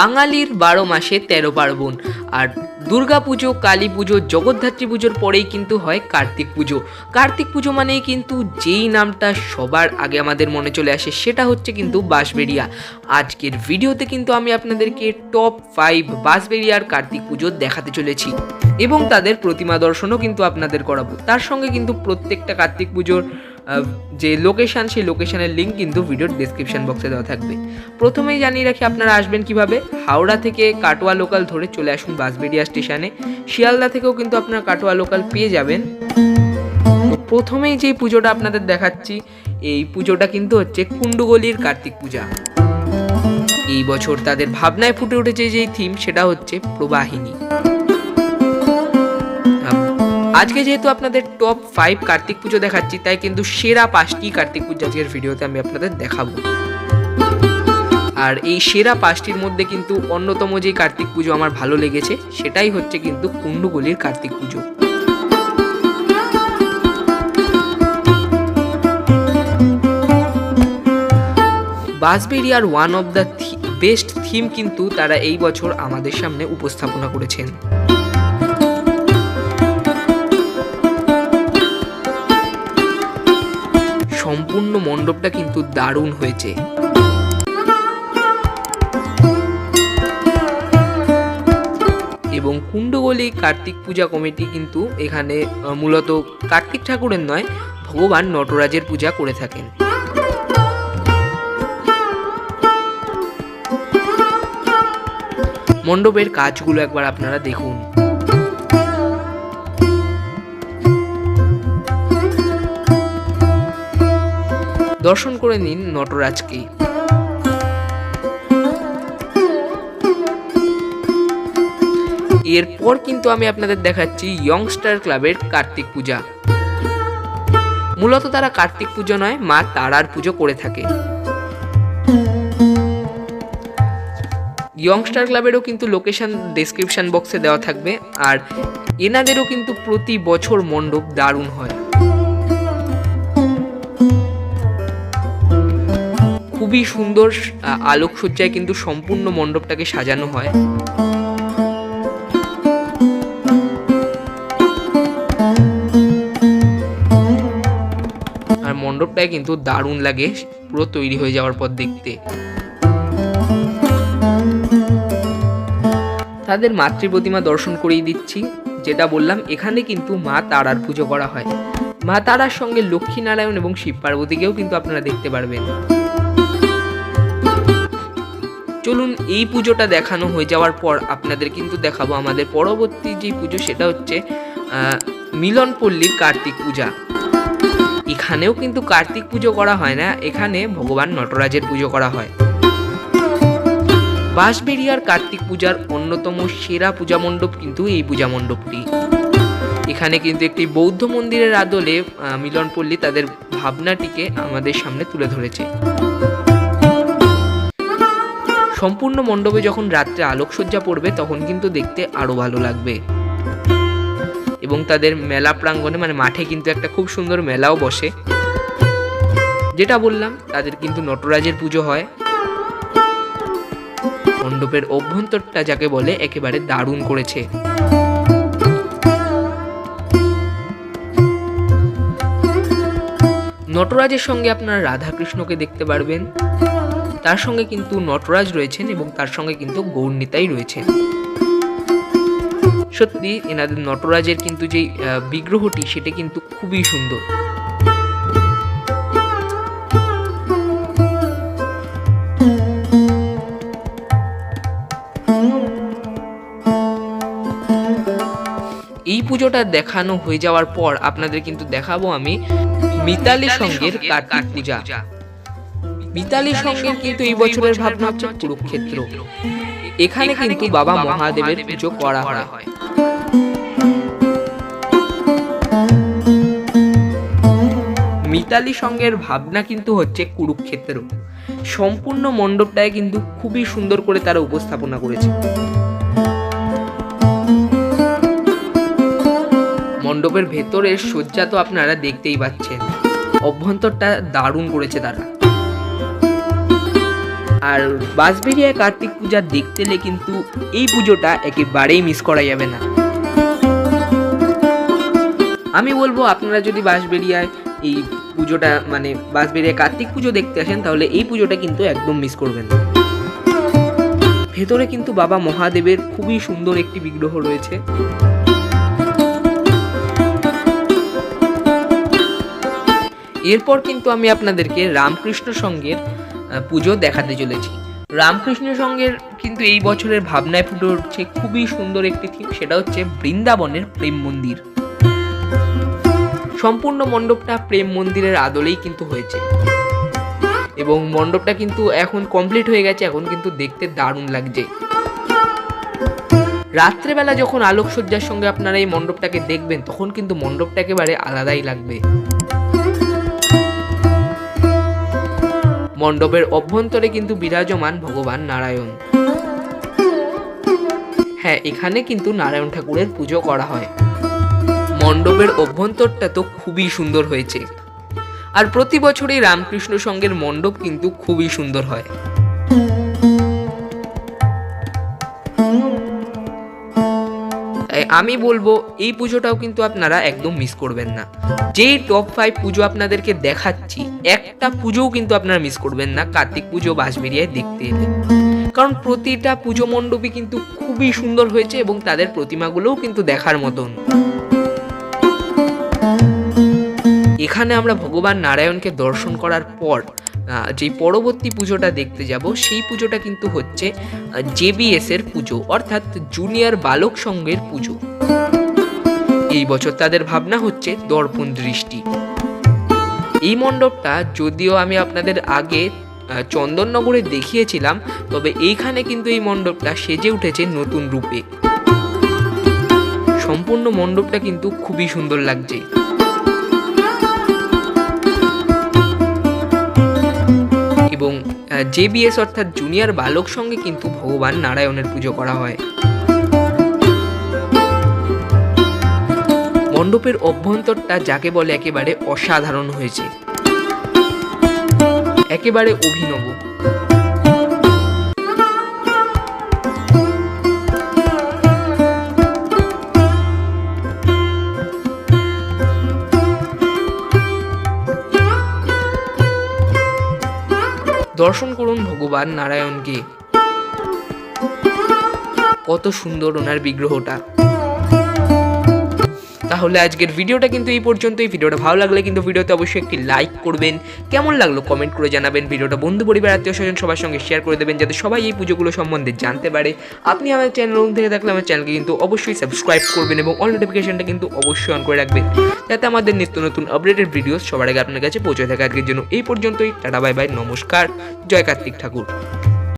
বাঙালির বারো মাসে তেরো পার্বণ। আর দুর্গা পুজো, কালী পুজো, জগদ্ধাত্রী পুজোর পরেই কিন্তু হয় কার্তিক পুজো। কার্তিক পুজো মানেই কিন্তু যেই নামটা সবার আগে আমাদের মনে চলে আসে, সেটা হচ্ছে কিন্তু বাঁশবেড়িয়া। আজকের ভিডিওতে কিন্তু আমি আপনাদেরকে টপ ফাইভ বাঁশবেড়িয়ার কার্তিক পুজো দেখাতে চলেছি। এবং তাদের প্রতিমা দর্শনও কিন্তু আপনাদের করাবো। তার সঙ্গে কিন্তু প্রত্যেকটা কার্তিক পুজোর যে লোকেশন সেই লোকেশনের লিঙ্ক কিন্তু ভিডিওর ডিসক্রিপশন বক্সে দেওয়া থাকবে। প্রথমেই জানিয়ে রাখি, আপনারা আসবেন কীভাবে? হাওড়া থেকে কাটোয়া লোকাল ধরে চলে আসুন বাসবেরিয়া স্টেশনে শিয়ালদা থেকেও কিন্তু আপনারা কাটোয়া লোকাল পেয়ে যাবেন। প্রথমেই যে পুজোটা আপনাদের দেখাচ্ছি, এই পুজোটা কিন্তু হচ্ছে কুণ্ডুগলির কার্তিক পূজা। এই বছর তাদের ভাবনায় ফুটে উঠেছে যে থিম সেটা হচ্ছে প্রবাহিনী। আজকে যেহেতু আপনাদের টপ ফাইভ কার্তিক পুজো দেখাচ্ছি, তাই কিন্তু সেরা পাঁচটি কার্তিক পুজো আজকের ভিডিওতে আমি আপনাদের দেখাবো। আর এই সেরা পাঁচটির মধ্যে কিন্তু অন্যতম যে কার্তিক পুজো আমার ভালো লেগেছে, সেটাই হচ্ছে কিন্তু কুণ্ডুগলির কার্তিক পুজো। বাসবেরিয়ার one of the best theme কিন্তু তারা এই বছর আমাদের সামনে উপস্থাপনা করেছেন। মণ্ডপটা কিন্তু দারুণ হয়েছে। এবং কুণ্ডগলি কার্তিক পূজা কমিটি কিন্তু এখানে মূলত কার্তিক ঠাকুরের নয়, ভগবান নটরাজের পূজা করে থাকেন। মণ্ডপের কাজগুলো একবার আপনারা দেখুন। দর্শন করে নিন নটরাজকে। এরপর কিন্তু আমি আপনাদের দেখাচ্ছি ইয়ংস্টার ক্লাবের কার্তিক পূজা। মূলত তারা কার্তিক পুজো নয়, মা তারার পুজো করে থাকে। ইয়ংস্টার ক্লাবেরও কিন্তু লোকেশন ডেসক্রিপশন বক্সে দেওয়া থাকবে, আর এনাদেরও কিন্তু প্রতি বছর মণ্ডপ দারুণ হয়। খুবই সুন্দর আলোকসজ্জায় কিন্তু সম্পূর্ণ মণ্ডপটাকে সাজানো হয়। আর মণ্ডপটায় কিন্তু দারুণ লাগে, পুরো তৈরি হয়ে যাওয়ার পর দেখতে। তাদের মাতৃ প্রতিমা দর্শন করিয়ে দিচ্ছি, যেটা বললাম, এখানে কিন্তু মা তারার পুজো করা হয়। মা তারার সঙ্গে লক্ষ্মী নারায়ণ এবং শিব পার্বতীকেও কিন্তু আপনারা দেখতে পারবেন। চলুন এই পুজোটা দেখানো হয়ে যাওয়ার পর আপনাদের কিন্তু দেখাবো আমাদের পরবর্তী যে পুজো, সেটা হচ্ছে মিলনপল্লীর কার্তিক পূজা। এখানেও কিন্তু কার্তিক পুজো করা হয় না, এখানে ভগবান নটরাজের পুজো করা হয়। বাঁশবেড়িয়ার কার্তিক পূজার অন্যতম সেরা পূজা মণ্ডপ কিন্তু এই পূজা মণ্ডপটি। এখানে কিন্তু একটি বৌদ্ধ মন্দিরের আদলে মিলনপল্লী তাদের ভাবনাটিকে আমাদের সামনে তুলে ধরেছে। সম্পূর্ণ মণ্ডপে যখন রাত্রে আলোকসজ্জা পড়বে, তখন কিন্তু দেখতে আরও ভালো লাগবে। এবং তাদের মেলা প্রাঙ্গণে মানে মাঠে কিন্তু একটা খুব সুন্দর মেলাও বসে। যেটা বললাম, তাদের কিন্তু নটরাজের পুজো হয়। মণ্ডপের অভ্যন্তরটা যাকে বলে, একেবারে দারুণ করেছে। নটরাজের সঙ্গে আপনারা রাধাকৃষ্ণকে দেখতে পারবেন। তার সঙ্গে কিন্তু নটরাজ রয়েছেন এবং তার সঙ্গে কিন্তু গৌরনীতাই রয়েছেন। সত্যি এনাদের নটরাজের কিন্তু যেই আহ, বিগ্রহটি সেটা কিন্তু খুবই সুন্দর। এই পুজোটা দেখানো হয়ে যাওয়ার পর আপনাদের কিন্তু দেখাবো আমি মিতালি সঙ্গের কার্তিক পূজা। মিতালি সঙ্গের কিন্তু এই বছরের ভাবনা হচ্ছে কুরুক্ষেত্র। এখানে কিন্তু বাবা মহাদেবের পুজো করা হয়। মিতালি সঙ্গের ভাবনা কিন্তু হচ্ছে কুরুক্ষেত্র। সম্পূর্ণ মণ্ডপটায় কিন্তু খুবই সুন্দর করে তারা উপস্থাপনা করেছে। মণ্ডপের ভেতরের সজ্জা তো আপনারা দেখতেই পাচ্ছেন। অভ্যন্তরটা দারুণ করেছে তারা। আর বাঁশবেরিয়ায় কার্তিক পূজা দেখতে এলে কিন্তু এই পুজোটা একেবারেই মিস করা যাবে না। আমি বলব, আপনারা যদি বাঁশবেরিয়ায় এই পুজোটা মানে বাঁশবেরিয়ায় কার্তিক পুজো দেখতে আসেন, তাহলে এই পুজোটা কিন্তু একদম মিস করবেন না। ভেতরে কিন্তু বাবা মহাদেবের খুবই সুন্দর একটি বিগ্রহ রয়েছে। এরপর কিন্তু আমি আপনাদেরকে রামকৃষ্ণ সঙ্গের পুজো দেখাতে চলেছি। রামকৃষ্ণ সঙ্গের কিন্তু এই বছরের ভাবনায় ফুটে উঠছে খুবই সুন্দর একটি থিম, সেটা হচ্ছে বৃন্দাবনের প্রেম মন্দির। সম্পূর্ণ মণ্ডপটা প্রেম মন্দিরের আদলেই কিন্তু হয়েছে। এবং মণ্ডপটা কিন্তু এখন কমপ্লিট হয়ে গেছে, এখন কিন্তু দেখতে দারুণ লাগছে। রাত্রেবেলা যখন আলোকসজ্জার সঙ্গে আপনারা এই মণ্ডপটাকে দেখবেন, তখন কিন্তু মণ্ডপটা একেবারে আলাদাই লাগবে। মণ্ডপের অভ্যন্তরে কিন্তু বিরাজমান ভগবান নারায়ণ। হ্যাঁ এখানে কিন্তু নারায়ণ ঠাকুরের পুজো করা হয়। মণ্ডপের অভ্যন্তরটা তো খুবই সুন্দর হয়েছে। আর প্রতি বছরই রামকৃষ্ণ সঙ্গের মণ্ডপ কিন্তু খুবই সুন্দর হয়। আমি বলব, এই পুজোটাও কিন্তু আপনারা একদম মিস করবেন না। যেই টপ ফাইভ পুজো আপনাদেরকে দেখাচ্ছি, একটা পুজোও কিন্তু আপনারা মিস করবেন না কার্তিক পুজো বাঁশবেরিয়ায় দেখতে এলে। কারণ প্রতিটা পুজো মণ্ডপই কিন্তু খুবই সুন্দর হয়েছে এবং তাদের প্রতিমাগুলোও কিন্তু দেখার মতন। এখানে আমরা ভগবান নারায়ণকে দর্শন করার পর যে পরবর্তী পুজোটা দেখতে যাব, সেই পুজোটা কিন্তু হচ্ছে জেবিএস এর পুজো, অর্থাৎ জুনিয়র বালক সংঘের পুজো। এই বছর তাদের ভাবনা হচ্ছে দর্পণ দৃষ্টি। এই মণ্ডপটা যদিও আমি আপনাদের আগে চন্দননগরে দেখিয়েছিলাম, তবে এইখানে কিন্তু এই মণ্ডপটা সেজে উঠেছে নতুন রূপে। সম্পূর্ণ মণ্ডপটা কিন্তু খুবই সুন্দর লাগছে। এবং জেবিএস অর্থাৎ জুনিয়র বালক সঙ্গে কিন্তু ভগবান নারায়ণের পুজো করা হয়। মণ্ডপের অভ্যন্তরটা যাকে বলে একেবারে অসাধারণ হয়েছে। একেবারে অভিনব। দর্শন করুন ভগবান নারায়ণকে। কত সুন্দর ওনার বিগ্রহটা। তাহলে আজকের ভিডিওটা কিন্তু এই পর্যন্তই। ভিডিওটা ভালো লাগলে কিন্তু ভিডিওতে অবশ্যই একটি লাইক করবেন। কেমন লাগল কমেন্ট করে জানাবেন। ভিডিওটা বন্ধু পরিবার, আত্মীয় স্বজন, সবার সঙ্গে শেয়ার করে দেবেন যাতে সবাই এই পুজোগুলো সম্বন্ধে জানতে পারে। আপনি আমার চ্যানেল থেকে থাকলে আমার চ্যানেলকে কিন্তু অবশ্যই সাবস্ক্রাইব করবেন এবং অল নোটিফিকেশনটা কিন্তু অবশ্যই অন করে রাখবেন। যাতে আমাদের নিত্য নতুন আপডেটেড ভিডিও সবার আগে আপনার কাছে পৌঁছে থাকে। আজকের জন্য এই পর্যন্তই। টাটা বাই বাই নমস্কার। জয় কার্তিক ঠাকুর।